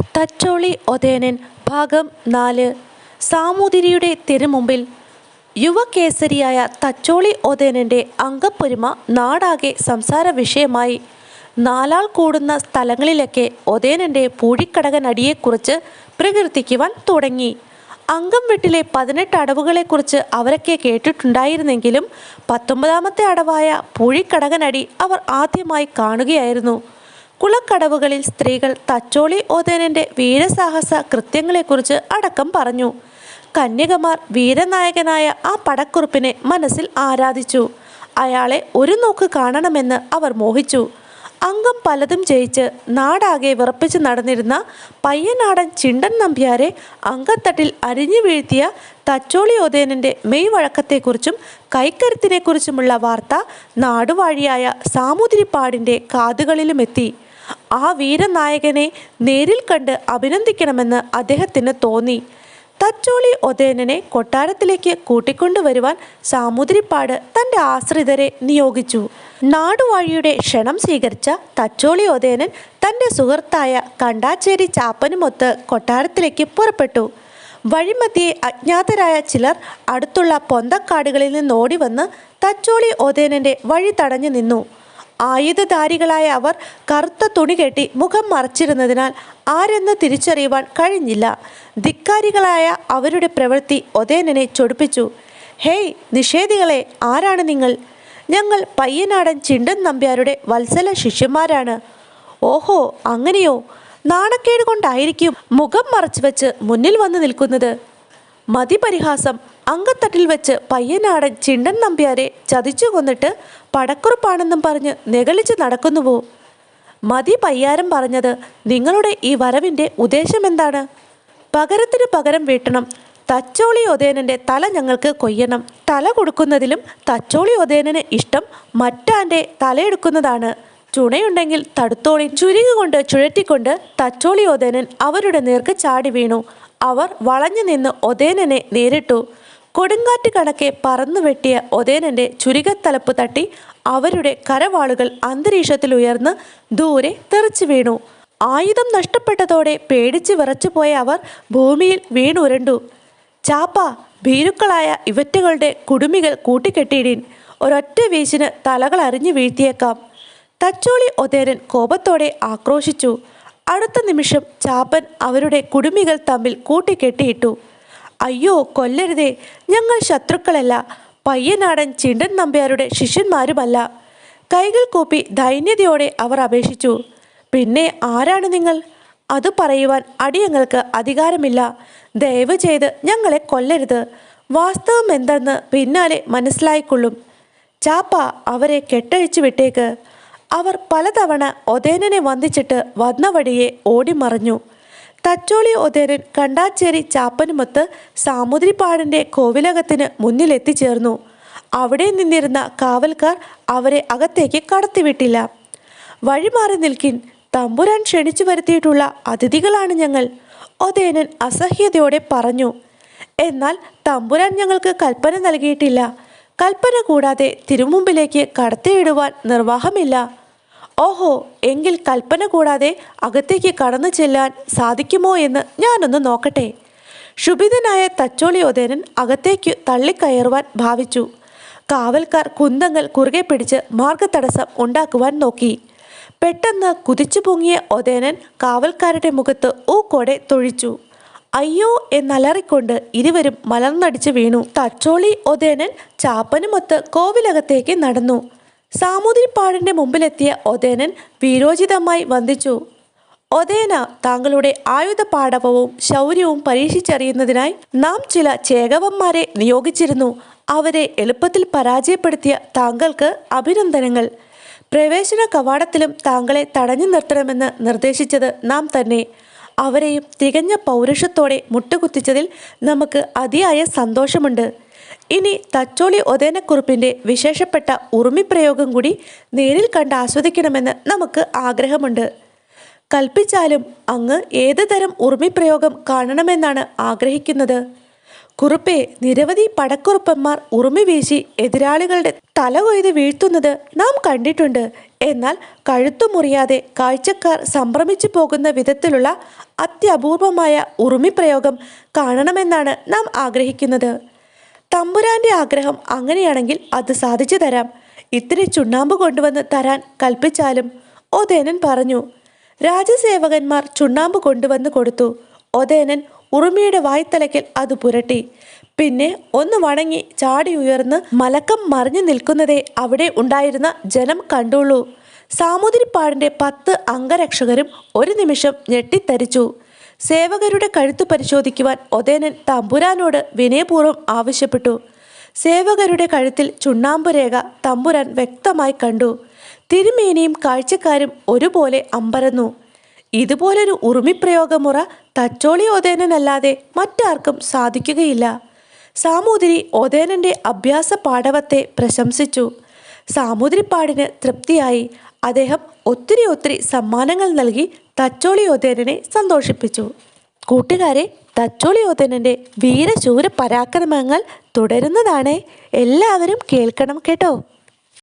തച്ചോളി ഒതേനൻ ഭാഗം നാല്. സാമൂതിരിയുടെ തിരുമുമ്പിൽ യുവകേസരിയായ തച്ചോളി ഒതേനന്റെ അംഗപ്പൊരുമ നാടാകെ സംസാര വിഷയമായി നാലാൾ കൂടുന്ന സ്ഥലങ്ങളിലൊക്കെ ഒതേനന്റെ പൂഴിക്കടകനടിയെക്കുറിച്ച് പ്രകീർത്തിക്കുവാൻ തുടങ്ങി. അംഗം വീട്ടിലെ പതിനെട്ട് അടവുകളെക്കുറിച്ച് അവരൊക്കെ കേട്ടിട്ടുണ്ടായിരുന്നെങ്കിലും പത്തൊമ്പതാമത്തെ അടവായ പൂഴിക്കടകനടി അവർ ആദ്യമായി കാണുകയായിരുന്നു. കുളക്കടവുകളിൽ സ്ത്രീകൾ തച്ചോളി ഓതേനന്റെ വീരസാഹസ കൃത്യങ്ങളെക്കുറിച്ച് അടക്കം പറഞ്ഞു. കന്യകമാർ വീരനായകനായ ആ പടക്കുറുപ്പിനെ മനസ്സിൽ ആരാധിച്ചു. അയാളെ ഒരു നോക്ക് കാണണമെന്ന് അവർ മോഹിച്ചു. അംഗം പലതും ജയിച്ച് നാടാകെ വിറപ്പിച്ച് നടന്നിരുന്ന പയ്യനാടൻ ചിണ്ടൻ നമ്പ്യാരെ അങ്കത്തട്ടിൽ അരിഞ്ഞു വീഴ്ത്തിയ തച്ചോളി ഒതേനന്റെ മെയ് വഴക്കത്തെക്കുറിച്ചും കൈക്കരുത്തിനെക്കുറിച്ചുമുള്ള വാർത്ത നാടുവാഴിയായ സാമൂതിരിപ്പാടിന്റെ കാതുകളിലുമെത്തി. ആ വീരനായകനെ നേരിൽ കണ്ട് അഭിനന്ദിക്കണമെന്ന് അദ്ദേഹത്തിന് തോന്നി. തച്ചോളി ഒതേനനെ കൊട്ടാരത്തിലേക്ക് കൂട്ടിക്കൊണ്ടുവരുവാൻ സാമൂതിരിപ്പാട് തന്റെ ആശ്രിതരെ നിയോഗിച്ചു. നാടുവാഴിയുടെ ക്ഷണം സ്വീകരിച്ച തച്ചോളി ഒതേനൻ തന്റെ സുഹൃത്തായ കണ്ടാച്ചേരി ചാപ്പനുമൊത്ത് കൊട്ടാരത്തിലേക്ക് പുറപ്പെട്ടു. വഴിമധ്യേ അജ്ഞാതരായ ചിലർ അടുത്തുള്ള പൊന്തക്കാടുകളിൽ നിന്നോടി വന്ന് തച്ചോളി ഒതേനന്റെ വഴി തടഞ്ഞു നിന്നു. ആയുധധാരികളായ അവർ കറുത്ത തുണി കെട്ടി മുഖം മറച്ചിരുന്നതിനാൽ ആരെന്ന് തിരിച്ചറിയുവാൻ കഴിഞ്ഞില്ല. ധിക്കാരികളായ അവരുടെ പ്രവൃത്തി ഒതേനനെ ചൊടിപ്പിച്ചു. ഹേയ് നിഷേധികളെ ആരാണ് നിങ്ങൾ? ഞങ്ങൾ പയ്യനാടൻ ചിണ്ടൻ നമ്പ്യാരുടെ വത്സല ശിഷ്യന്മാരാണ്. ഓഹോ അങ്ങനെയോ? നാണക്കേട് കൊണ്ടായിരിക്കും മുഖം മറച്ചു വെച്ച് മുന്നിൽ വന്നു നിൽക്കുന്നത്. മതിപരിഹാസം അങ്കത്തട്ടിൽ വെച്ച് പയ്യനാടൻ ചിണ്ടൻ നമ്പ്യാരെ ചതിച്ചു കൊന്നിട്ട് പടക്കുറുപ്പാണെന്നും പറഞ്ഞ് നെകളിച്ച് നടക്കുന്നുവോ? മതി പയ്യാരം പറഞ്ഞത് നിങ്ങളുടെ ഈ വരവിന്റെ ഉദ്ദേശം എന്താണ്? പകരത്തിന് പകരം വീട്ടണം. തച്ചോളി ഒതേനന്റെ തല ഞങ്ങൾക്ക് കൊയ്യണം. തല കൊടുക്കുന്നതിലും തച്ചോളി ഒതേനന് ഇഷ്ടം മറ്റാന്റെ തലയെടുക്കുന്നതാണ്. ചുണയുണ്ടെങ്കിൽ തടുത്തോളി ചുരുങ്ങി കൊണ്ട് ചുഴറ്റിക്കൊണ്ട് തച്ചോളി ഒതേനൻ അവരുടെ നേർക്ക് ചാടി വീണു. അവർ വളഞ്ഞു നിന്ന് ഒതേനനെ നേരിട്ടു. കൊടുങ്കാറ്റ് കണക്കെ പറന്നു വെട്ടിയ ഒതേനന്റെ ചുരികത്തലപ്പ് തട്ടി അവരുടെ കരവാളുകൾ അന്തരീക്ഷത്തിൽ ഉയർന്ന് ദൂരെ തെറിച്ചു വീണു. ആയുധം നഷ്ടപ്പെട്ടതോടെ പേടിച്ച് വിറച്ചുപോയ അവർ ഭൂമിയിൽ വീണുരണ്ടു. ചാപ്പ ഭീരുക്കളായ ഇവറ്റുകളുടെ കുടുമികൾ കൂട്ടിക്കെട്ടിയിടീൻ. ഒരൊറ്റ വീശിന് തലകൾ അറിഞ്ഞു വീഴ്ത്തിയേക്കാം. തച്ചോളി ഒതേരൻ കോപത്തോടെ ആക്രോശിച്ചു. അടുത്ത നിമിഷം ചാപ്പൻ അവരുടെ കുടുമികൾ തമ്മിൽ കൂട്ടിക്കെട്ടിയിട്ടു. അയ്യോ കൊല്ലരുതേ. ഞങ്ങൾ ശത്രുക്കളല്ല. പയ്യനാടൻ ചിണ്ടൻ നമ്പ്യാരുടെ ശിഷ്യന്മാരുമല്ല. കൈകൾ കൂപ്പി ദൈന്യതയോടെ അവർ അപേക്ഷിച്ചു. പിന്നെ ആരാണ് നിങ്ങൾ? അത് പറയുവാൻ അടിയങ്ങൾക്ക് അധികാരമില്ല. ദയവ് ചെയ്ത് ഞങ്ങളെ കൊല്ലരുത്. വാസ്തവം എന്തെന്ന് പിന്നാലെ മനസ്സിലായിക്കൊള്ളും. ചാപ്പ അവരെ കെട്ടഴിച്ചു വിട്ടേക്ക്. അവർ പലതവണ ഒതേനനെ വന്ദിച്ചിട്ട് വന്ന വഴിയെ ഓടിമറഞ്ഞു. തച്ചോളി ഒതേരൻ കണ്ടാച്ചേരി ചാപ്പനുമൊത്ത് സാമുദ്രിപ്പാടിന്റെ കോവിലകത്തിന് മുന്നിലെത്തിച്ചേർന്നു. അവിടെ നിന്നിരുന്ന കാവൽക്കാർ അവരെ അകത്തേക്ക് കടത്തിവിട്ടില്ല. വഴിമാറി നിൽക്കിൻ തമ്പുരാൻ ക്ഷണിച്ചു വരുത്തിയിട്ടുള്ള അതിഥികളാണ് ഞങ്ങൾ. ഒതേനൻ അസഹ്യതയോടെ പറഞ്ഞു എന്നാൽ തമ്പുരാൻ ഞങ്ങൾക്ക് കൽപ്പന നൽകിയിട്ടില്ല. കൽപ്പന കൂടാതെ തിരുമുമ്പിലേക്ക് കടത്തിവിടുവാൻ നിർവാഹമില്ല. ഓഹോ എങ്കിൽ കൽപ്പന കൂടാതെ അകത്തേക്ക് കടന്നു ചെല്ലാൻ സാധിക്കുമോ എന്ന് ഞാനൊന്ന് നോക്കട്ടെ. ക്ഷുഭിതനായ തച്ചോളി ഒതേനൻ അകത്തേക്ക് തള്ളിക്കയറുവാൻ ഭാവിച്ചു. കാവൽക്കാർ കുന്തങ്ങൾ കുറുകെ പിടിച്ച് മാർഗതടസ്സം ഉണ്ടാക്കുവാൻ നോക്കി. പെട്ടെന്ന് കുതിച്ചു പൊങ്ങിയ ഒതേനൻ കാവൽക്കാരുടെ മുഖത്ത് ഊക്കോടെ തൊഴിച്ചു. അയ്യോ എന്നലറിക്കൊണ്ട് ഇരുവരും മലർന്നടിച്ച് വീണു. തച്ചോളി ഒതേനൻ ചാപ്പനുമൊത്ത് കോവിലകത്തേക്ക് നടന്നു. സാമൂതിരിപ്പാടിന്റെ മുമ്പിലെത്തിയ ഒതേനൻ വീരോചിതമായി വന്ദിച്ചു. ഒതേന താങ്കളുടെ ആയുധ പാടവവും ശൗര്യവും പരീക്ഷിച്ചറിയുന്നതിനായി നാം ചില ചേകവന്മാരെ നിയോഗിച്ചിരുന്നു. അവരെ എളുപ്പത്തിൽ പരാജയപ്പെടുത്തിയ താങ്കൾക്ക് അഭിനന്ദനങ്ങൾ. പ്രവേശന കവാടത്തിലും താങ്കളെ തടഞ്ഞു നിർത്തണമെന്ന് നിർദ്ദേശിച്ചത് നാം തന്നെ. അവരെയും തികഞ്ഞ പൗരുഷത്തോടെ മുട്ടുകുത്തിച്ചതിൽ നമുക്ക് അതിയായ സന്തോഷമുണ്ട്. ഇനി തച്ചോളി ഒതേനക്കുറിപ്പിന്റെ വിശേഷപ്പെട്ട ഉറുമിപ്രയോഗം കൂടി നേരിൽ കണ്ട് ആസ്വദിക്കണമെന്ന് നമുക്ക് ആഗ്രഹമുണ്ട്. കൽപ്പിച്ചാലും അങ്ങ് ഏത് തരം ഉറുമിപ്രയോഗം കാണണമെന്നാണ് ആഗ്രഹിക്കുന്നത്. കുറുപ്പെ നിരവധി പടക്കുറുപ്പന്മാർ ഉറുമി വീശി എതിരാളികളുടെ തല കൊയ്ത് വീഴ്ത്തുന്നത് നാം കണ്ടിട്ടുണ്ട്. എന്നാൽ കഴുത്തു മുറിയാതെ കാഴ്ചക്കാർ സംഭ്രമിച്ചു പോകുന്ന വിധത്തിലുള്ള അത്യപൂർവമായ ഉറുമി പ്രയോഗം കാണണമെന്നാണ് നാം ആഗ്രഹിക്കുന്നത്. തമ്പുരാന്റെ ആഗ്രഹം അങ്ങനെയാണെങ്കിൽ അത് സാധിച്ചു തരാം. ഇത്തിരി ചുണ്ണാമ്പ് കൊണ്ടുവന്ന് തരാൻ കൽപ്പിച്ചാലും ഒതേനൻ പറഞ്ഞു. രാജസേവകന്മാർ ചുണ്ണാമ്പ് കൊണ്ടുവന്ന് കൊടുത്തു. ഒതേനൻ ഉറുമിയുടെ വായ്ത്തലയ്ക്കൽ അത് പുരട്ടി. പിന്നെ ഒന്ന് വണങ്ങി ചാടി ഉയർന്ന് മലക്കം മറിഞ്ഞു നിൽക്കുന്നതേ അവിടെ ഉണ്ടായിരുന്ന ജനം കണ്ടുള്ളൂ. സാമൂതിരിപ്പാടിന്റെ പത്ത് അംഗരക്ഷകരും ഒരു നിമിഷം ഞെട്ടിത്തരിച്ചു. സേവകരുടെ കഴുത്ത് പരിശോധിക്കുവാൻ ഒതേനൻ തമ്പുരാനോട് വിനയപൂർവം ആവശ്യപ്പെട്ടു. സേവകരുടെ കഴുത്തിൽ ചുണ്ണാമ്പ് രേഖ തമ്പുരാൻ വ്യക്തമായി കണ്ടു. തിരുമേനിയും കാഴ്ചക്കാരും ഒരുപോലെ അമ്പരന്നു. ഇതുപോലൊരു ഉറുമിപ്രയോഗമുറ തച്ചോളി ഒതേനല്ലാതെ മറ്റാർക്കും സാധിക്കുകയില്ല. സാമൂതിരി ഒതേനന്റെ അഭ്യാസ പാടവത്തെ പ്രശംസിച്ചു. സാമൂതിരിപ്പാടിന് തൃപ്തിയായി. അദ്ദേഹം ഒത്തിരി ഒത്തിരി സമ്മാനങ്ങൾ നൽകി തച്ചോളി ഒതേനനെ സന്തോഷിപ്പിച്ചു. കൂട്ടുകാരെ തച്ചോളി ഒതേനന്റെ വീരശൂര പരാക്രമങ്ങൾ തുടരുന്നതാണ്. എല്ലാവരും കേൾക്കണം കേട്ടോ.